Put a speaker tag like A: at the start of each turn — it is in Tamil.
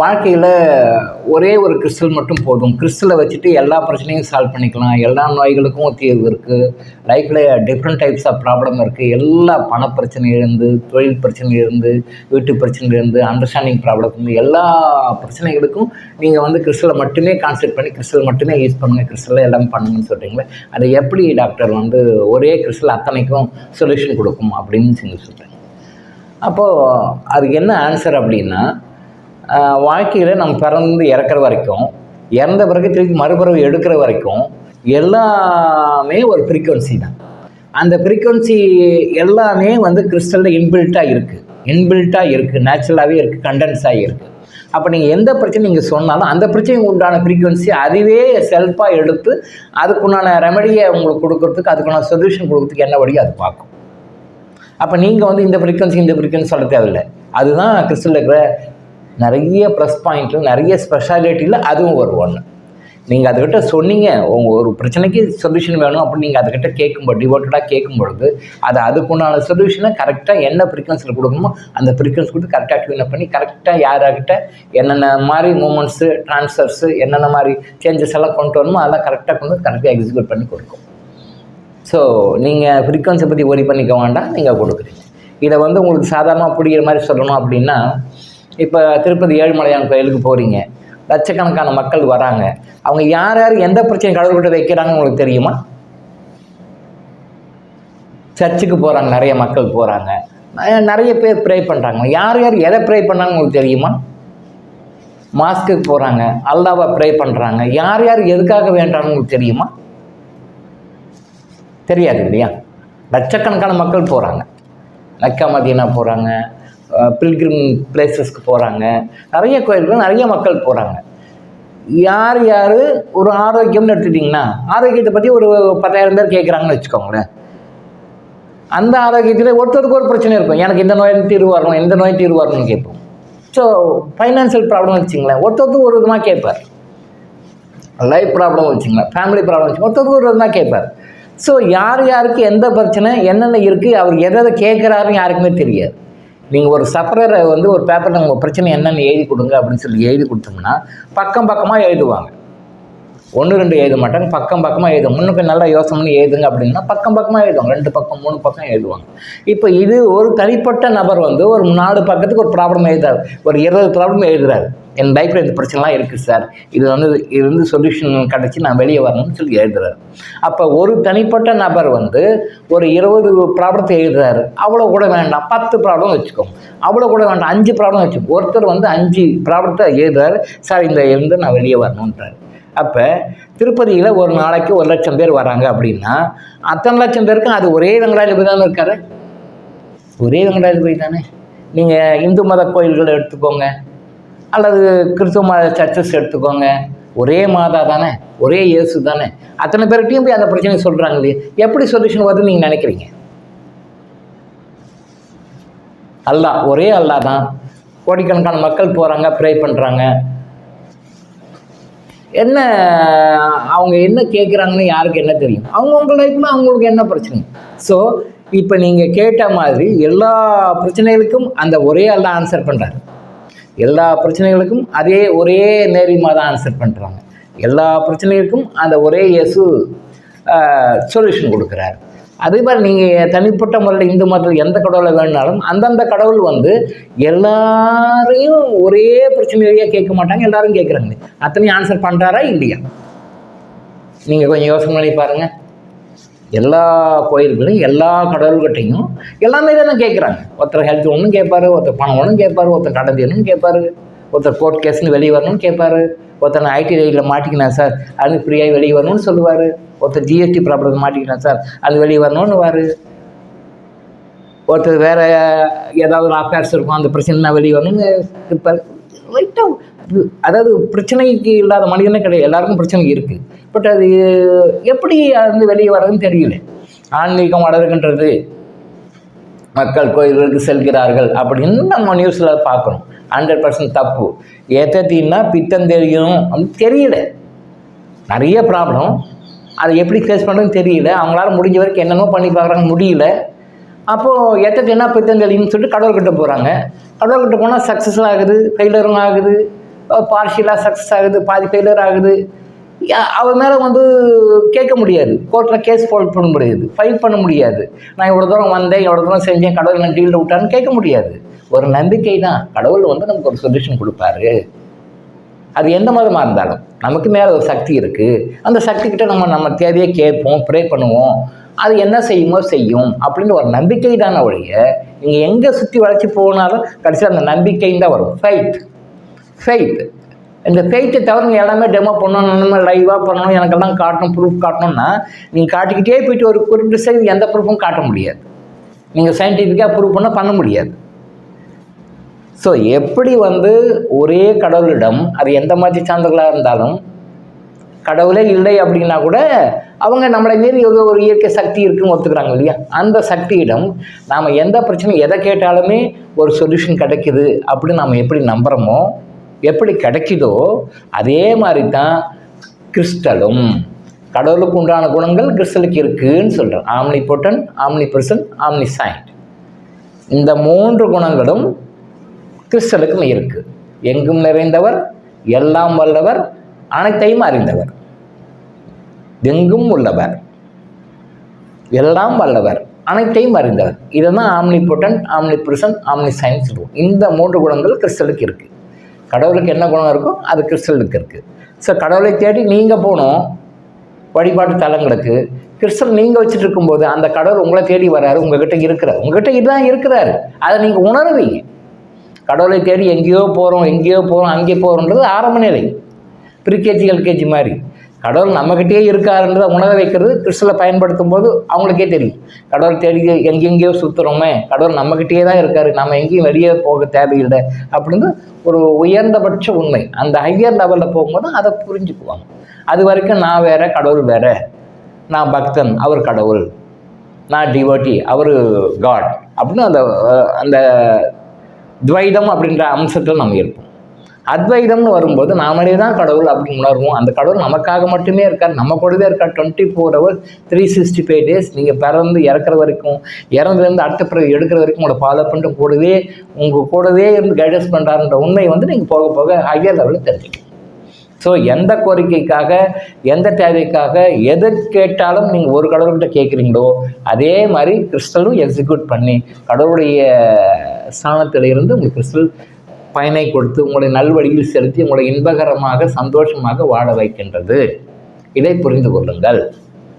A: வாழ்க்கையில் ஒரே ஒரு கிறிஸ்டல் மட்டும் போதும். கிறிஸ்டலை வச்சுட்டு எல்லா பிரச்சனையும் சால்வ் பண்ணிக்கலாம். எல்லா நோய்களுக்கும் தீர்வு இருக்குது லைஃப்பில் டிஃப்ரெண்ட் டைப்ஸ் ஆஃப் ப்ராப்ளம் இருக்குது எல்லா பண பிரச்சனையிலேருந்து தொழில் பிரச்சனையிலேருந்து வீட்டு பிரச்சனையிலேருந்து அண்டர்ஸ்டாண்டிங் ப்ராப்ளம் எல்லா பிரச்சனைகளுக்கும் நீங்கள் வந்து கிறிஸ்டலை மட்டுமே கான்சென்ட் பண்ணி கிறிஸ்டல் மட்டுமே யூஸ் பண்ணுங்கள் கிறிஸ்டலில் எல்லாம் பண்ணுங்கன்னு சொல்கிறீங்களே அதை எப்படி டாக்டர் வந்து ஒரே கிறிஸ்டல் அத்தனைக்கும் சொல்யூஷன் கொடுக்கும் அப்படின்னு சொல்லி சொல்கிறேன் அப்போது அதுக்கு என்ன ஆன்சர் அப்படின்னா வாழ்க்கையில் நம்ம பிறந்து இறக்குற வரைக்கும் இறந்த பிறகு திருப்பி மறுபிறவி எடுக்கிற வரைக்கும் எல்லாமே ஒரு ஃப்ரீக்குவன்சி தான். அந்த ஃப்ரீக்குவன்சி எல்லாமே வந்து கிறிஸ்டலில் இன்பில்ட்டாக இருக்குது இன்பில்ட்டாக இருக்குது நேச்சுரலாகவே இருக்குது கண்டென்ஸ் இருக்குது அப்போ நீங்கள் எந்த பிரச்சனை நீங்கள் சொன்னாலும் அந்த பிரச்சனைக்கு உண்டான ஃப்ரீக்குவன்சி அதுவே செல்ஃபாக எடுத்து அதுக்குண்டான ரெமடியை உங்களுக்கு கொடுக்கறதுக்கு அதுக்குண்டான சொல்யூஷன் கொடுக்கறதுக்கு என்ன வழியோ அது பார்க்கும். அப்போ நீங்கள் வந்து இந்த ஃப்ரீக்குவன்சி இந்த ஃப்ரீக்குவன்சி சொல்ல தேவையில்லை. அதுதான் கிறிஸ்டலில் இருக்கிற நிறைய ப்ளஸ் பாயிண்ட்டில் நிறைய ஸ்பெஷாலிட்டியில் அதுவும் ஒரு ஒன்று நீங்கள் அதுக்கிட்ட சொன்னீங்க உங்கள் ஒரு பிரச்சனைக்கு சொல்யூஷன் வேணும் அப்படின்னு நீங்கள் அதுக்கிட்ட கேட்கும்போது டிவோட்டடாக கேட்கும் பொழுது அது அதுக்குண்டான சொல்யூஷனை கரெக்டாக என்ன ஃப்ரீக்வன்சியில் கொடுக்கணுமோ அந்த ஃப்ரீக்வன்சி கொடுத்து கரெக்டாக ட்யூன் பண்ணி கரெக்டாக யாராகிட்ட என்னென்ன மாதிரி மூமெண்ட்ஸு ட்ரான்ஸ்ஃபர்ஸு என்னென்ன மாதிரி சேஞ்சஸ் எல்லாம் கொண்டு வரணுமோ அதெல்லாம் கரெக்டாக கொண்டு கரெக்டாக எக்ஸிக்யூட் பண்ணி கொடுக்கும். ஸோ நீங்கள் ஃப்ரீக்வன்சி பற்றி ஒரி பண்ணிக்க வேண்டாம் நீங்கள் கொடுக்குறீங்க. இதை வந்து உங்களுக்கு சாதாரணமாக பிடிக்கிற மாதிரி சொல்லணும் அப்படின்னா இப்போ திருப்பதி ஏழுமலையான் கோயிலுக்கு போகிறீங்க லட்சக்கணக்கான மக்கள் வராங்க. அவங்க யார் யார் எந்த பிரச்சனை கடவுள்கிட்ட வைக்கிறாங்கன்னு உங்களுக்கு தெரியுமா? சர்ச்சுக்கு போகிறாங்க நிறைய மக்கள் போகிறாங்க நிறைய பேர் ப்ரே பண்ணுறாங்க யார் யார் எதை ப்ரே பண்ணாங்க உங்களுக்கு தெரியுமா? மாஸ்க்குக்கு போகிறாங்க அல்லாவை ப்ரே பண்ணுறாங்க யார் யார் எதுக்காக வேண்டாம்னு உங்களுக்கு தெரியுமா? தெரியாது இல்லையா? லட்சக்கணக்கான மக்கள் போகிறாங்க மக்கா மதியனா போகிறாங்க பில்கிரிம் பிளேசஸ்க்கு போகிறாங்க நிறைய கோயில்கள் நிறைய மக்கள் போகிறாங்க யார் யார் ஒரு ஆரோக்கியம்னு எடுத்துட்டிங்கன்னா ஆரோக்கியத்தை பற்றி ஒரு பத்தாயிரம் பேர் கேட்குறாங்கன்னு வச்சுக்கோங்களேன். அந்த ஆரோக்கியத்தில் ஒருத்தருக்கு ஒரு பிரச்சனை இருக்கும். எனக்கு இந்த நோய் தீர்வு வரணும் எந்த நோய் தீர்வு வரணும்னு கேட்போம். ஸோ ஃபைனான்சியல் ப்ராப்ளம் வச்சுங்களேன் ஒருத்தருக்கு ஒரு விதமாக கேட்பார். லைஃப் ப்ராப்ளம் வச்சுங்களேன் ஃபேமிலி ப்ராப்ளம் வச்சு ஒருத்தருக்கு ஒரு விதமாக கேட்பார். ஸோ யார் யாருக்கு எந்த பிரச்சனை என்னென்ன இருக்குது அவர் எதை எதை கேட்குறாருன்னு யாருக்குமே தெரியாது. நீங்கள் ஒரு சஃபரரை வந்து ஒரு பேப்பரில் உங்கள் பிரச்சனை என்னென்னு எழுதி கொடுங்க அப்படின்னு சொல்லி எழுதி கொடுத்தோம்னா பக்கம் பக்கமாக எழுதுவாங்க. ஒன்று ரெண்டு எழுத மாட்டாங்க பக்கம் பக்கமாக எழுதும். முன்னுக்கு நல்லா யோசனை எழுதுங்க அப்படின்னா பக்கம் பக்கமாக எழுதுவாங்க. ரெண்டு பக்கம் மூணு பக்கம் எழுதுவாங்க. இப்போ இது ஒரு தனிப்பட்ட நபர் வந்து ஒரு நாலு பக்கத்துக்கு ஒரு ப்ராப்ளம் எழுதுறாரு. ஒரு இருபது ப்ராப்ளம் எழுதுறாரு. என் லைஃப்பில் இந்த பிரச்சனைலாம் இருக்குது சார் இது வந்து இது வந்து சொல்யூஷன் கிடச்சி நான் வெளியே வரணும்னு சொல்லி எழுதுறாரு. அப்போ ஒரு தனிப்பட்ட நபர் வந்து ஒரு இருபது ப்ராப்ளத்தை எழுதுறாரு. அவ்வளோ கூட வேண்டாம். பத்து ப்ராப்ளம் வச்சுக்கோங்க. அவ்வளோ கூட வேண்டாம். அஞ்சு ப்ராப்ளம் வச்சுக்கோங்க. ஒருத்தர் வந்து அஞ்சு ப்ராப்ளத்தை எழுதுறாரு. சார் இந்த இருந்து நான் வெளியே வரணுன்றாரு அப்போ திருப்பதியில் ஒரு நாளைக்கு ஒரு லட்சம் பேர் வராங்க அப்படின்னா அத்தனை லட்சம் பேருக்கும் அது ஒரே வெங்கடாஜபதி தானே இருக்காரு? ஒரே வெங்கடாஜபதி தானே. நீங்கள் இந்து மத கோயில்களை எடுத்துக்கோங்க அல்லது கிறிஸ்துவ மத சர்ச்சஸ் எடுத்துக்கோங்க ஒரே மாதா தானே ஒரே இயேசு தானே. அத்தனை பேர்கிட்டையும் போய் அந்த பிரச்சனையை சொல்கிறாங்க இல்லையா எப்படி சொல்யூஷன் வருதுன்னு நீங்கள் நினைக்கிறீங்க? அல்லாஹ் ஒரே அல்லாஹ் தான். கோடிக்கணக்கான மக்கள் போகிறாங்க ப்ரே பண்ணுறாங்க என்ன அவங்க என்ன கேட்குறாங்கன்னு யாருக்கு என்ன தெரியும்? அவங்கவுங்க லைஃப்பில் அவங்களுக்கு என்ன பிரச்சனை? ஸோ இப்போ நீங்கள் கேட்ட மாதிரி எல்லா பிரச்சனைகளுக்கும் அந்த ஒரே ஆள் தான் ஆன்சர் பண்ணுறாரு எல்லா பிரச்சனைகளுக்கும் அதே ஒரே நேரியமாக தான் ஆன்சர் பண்ணுறாங்க எல்லா பிரச்சனைகளுக்கும் அந்த ஒரே இயேசு சொல்யூஷன் கொடுக்குறாரு. அதே மாதிரி நீங்கள் தனிப்பட்ட முறையில் இந்து மதத்தில் எந்த கடவுளை வேணுனாலும் அந்தந்த கடவுள் வந்து எல்லாரையும் ஒரே பிரச்சனையாக கேட்க மாட்டாங்க எல்லாரும் கேட்குறாங்க. அத்தனையும் ஆன்சர் பண்ணுறாரா இல்லையா? நீங்கள் கொஞ்சம் யோசனை பண்ணி பாருங்கள் எல்லா கோயில்களையும் எல்லா கடவுள்கிட்டையும் எல்லாமே தானே கேட்குறாங்க. ஒருத்தர் ஹெல்த் ஒன்றும் கேட்பாரு ஒருத்தர் பணம் ஒன்றும் கேட்பாரு ஒருத்தர் கடன் வேணும்னு கேட்பாரு. ஒருத்தர் கோர்ட் கேஸ்னு வெளியே வரணும்னு கேட்பார் ஒருத்தர் ஐடி ரைடில் மாட்டிக்கினேன் சார் அது ஃப்ரீயாக வெளியே வரணும்னு சொல்லுவார். ஒருத்தர் ஜிஎஸ்டி ப்ராப்ளம் மாட்டிக்கினேன் சார் அது வெளியே வரணும்னு வார் ஒருத்தர் வேறு ஏதாவது ஒரு அஃபேர்ஸ் இருக்கும் அந்த பிரச்சனை வெளியே வரணும்னு இருப்பார். லைட்டாக அதாவது பிரச்சனைக்கு இல்லாத மனிதனே கிடையாது. எல்லாருக்கும் பிரச்சனை இருக்குது பட் அது எப்படி அது வெளியே வர்றதுன்னு தெரியல. ஆன்மீகம் வளருகின்றது. மக்கள் கோயில்களுக்கு செல்கிறார்கள் அப்படின்னு நம்ம நியூஸில் பார்க்குறோம். ஹண்ட்ரட் பர்சன்ட் தப்பு. எத்தத்தின்னா பித்தம் தெரியும் அப்படின்னு தெரியல. நிறைய ப்ராப்ளம் அதை எப்படி ஃபேஸ் பண்ணுறதுன்னு தெரியல. அவங்களால முடிஞ்ச வரைக்கும் என்னென்னமோ பண்ணி பார்க்குறாங்க முடியல. அப்போது எத்தத்து என்ன பித்தம் தெரியும்னு சொல்லிட்டு கடவுள்கிட்ட போகிறாங்க கடவுள்கிட்ட போனால் சக்ஸஸ் ஆகுது ஃபெயிலரும் ஆகுது பார்ஷியலாக சக்ஸஸ் ஆகுது பாதி ஃபெயிலர் ஆகுது. அவர் மேலே வந்து கேட்க முடியாது. கோர்ட்டில் கேஸ் ஃபைல் பண்ண முடியாது. ஃபைல் பண்ண முடியாது. நான் இவ்வளோ தூரம் வந்தேன் இவ்வளோ தூரம் செஞ்சேன் கடவுள் நான் டீலில் விட்டான்னு கேட்க முடியாது. ஒரு நம்பிக்கை தான் கடவுள் வந்து நமக்கு ஒரு சொல்யூஷன் கொடுப்பாரு. அது எந்த மதமாக இருந்தாலும் நமக்கு மேலே ஒரு சக்தி இருக்குது அந்த சக்தி கிட்ட நம்ம நம்ம தேவையை கேட்போம் ப்ரே பண்ணுவோம். அது என்ன செய்யுமோ செய்யும் அப்படின்னு ஒரு நம்பிக்கை தானே ஒழிய நீங்கள் எங்கே சுற்றி வளைச்சி போனாலும் கடைசியில் அந்த நம்பிக்கைன்னு தான் வரும். ஃபைட் ஃபைட் இந்த ஃபெய்த்தை தவிர நீங்கள் எல்லாமே டெமோ பண்ணணும் நம்ம லைவாக பண்ணணும் எனக்கெல்லாம் காட்டணும் ப்ரூஃப் காட்டணும்னா நீங்கள் காட்டிக்கிட்டே போயிட்டு ஒரு குறிப்பிட்ட சைடு எந்த ப்ரூஃபும் காட்ட முடியாது. நீங்கள் சயின்டிஃபிக்காக ப்ரூவ் பண்ணால் பண்ண முடியாது. ஸோ எப்படி வந்து ஒரே கடவுளிடம் அது எந்த மாதிரி சார்ந்தவர்களாக இருந்தாலும் கடவுளே இல்லை அப்படின்னா கூட அவங்க நம்மளை மீறி ஏதோ ஒரு இயற்கை சக்தி இருக்குன்னு ஒத்துக்கிறாங்க இல்லையா? அந்த சக்தியிடம் நாம் எந்த பிரச்சனையும் எதை கேட்டாலுமே ஒரு சொல்யூஷன் கிடைக்குது அப்படின்னு நாம் எப்படி நம்புகிறோமோ எப்படி கிடைக்குதோ அதே மாதிரி தான் கிறிஸ்டலும். கடவுளுக்கு உண்டான குணங்கள் கிறிஸ்டலுக்கு இருக்குன்னு சொல்கிறேன் omnipotent omnipresent omniscient இந்த மூன்று குணங்களும் கிறிஸ்டலுக்கும் இருக்குது எங்கும் நிறைந்தவர் எல்லாம் வல்லவர் அனைத்தையும் அறிந்தவர். எங்கும் உள்ளவர் எல்லாம் வல்லவர் அனைத்தையும் அறிந்தவர். இதுதான் omnipotent omnipresent omniscient சொல்லுவோம் இந்த மூன்று குணங்கள் கிறிஸ்டலுக்கு இருக்குது கடவுளுக்கு என்ன குணம் இருக்கோ அது கிறிஸ்டலுக்கு இருக்குது ஸோ கடவுளை தேடி நீங்கள் போகணும். வழிபாட்டு தலங்களுக்கு கிறிஸ்தன் நீங்கள் வச்சுட்டு இருக்கும்போது அந்த கடவுள் உங்களை தேடி வராரு உங்ககிட்ட இருக்கிறார். உங்ககிட்ட இதுதான் இருக்கிறாரு. அதை நீங்கள் உணர்வீங்க. கடவுளை தேடி எங்கேயோ போகிறோம் எங்கேயோ போகிறோம் அங்கே போகிறோன்றது ஆரம்ப நிலை. ப்ரீகேஜி எல்கேஜி மாதிரி. கடவுள் நம்மக்கிட்டே இருக்காருன்றதை உணர வைக்கிறது கிறிஸ்தலை பயன்படுத்தும் போது அவங்களுக்கே தெரியும். கடவுள் தேடி எங்கெங்கேயோ சுற்றுறோமே கடவுள் நம்மக்கிட்டே தான் இருக்காரு நம்ம எங்கேயும் வெளியே போக தேவையில்லை அப்படின்னு ஒரு உயர்ந்தபட்ச உண்மை. அந்த ஹையர் லெவலில் போகும்போது அதை புரிஞ்சுக்குவாங்க. அது வரைக்கும் நான் வேற கடவுள் வேற. நான் பக்தன் அவர் கடவுள். நான் டிவோட்டி அவர் காட் அப்படின்னு அந்த அந்த துவைதம் அப்படின்ற அம்சத்தில் நம்ம இருப்போம். அத்வைதம்னு வரும்போது நாமளே தான் கடவுள் அப்படின்னு உணர்வோம். அந்த கடவுள் நமக்காக மட்டுமே இருக்கார். நம்ம கூடவே இருக்கார். Twenty four hour three sixty five days நீங்கள் பிறந்து இறக்குற வரைக்கும் இறந்துலேருந்து அடுத்த பிறகு எடுக்கிற வரைக்கும் உங்களை ஃபாலோ பண்ணிட்டு கூடவே உங்கள் கூடவே இருந்து கைடன்ஸ் பண்ணுறாருன்ற உண்மை வந்து நீங்கள் போக போக ஹையர் லெவலில் தெரிஞ்சுக்கலாம் ஸோ எந்த கோரிக்கைக்காக எந்த தேவைக்காக எது கேட்டாலும் நீங்கள் ஒரு கடவுள்கிட்ட கேட்குறீங்களோ அதே மாதிரி கிறிஸ்டலும் எக்ஸிக்யூட் பண்ணி கடவுளுடைய ஸ்தானத்திலிருந்து உங்களுக்கு கிறிஸ்டல் பயனை கொடுத்து உங்களை நல்வழியில் செலுத்தி உங்களை இன்பகரமாக சந்தோஷமாக வாழ வைக்கின்றது. இதை புரிந்து கொள்ளுங்கள்.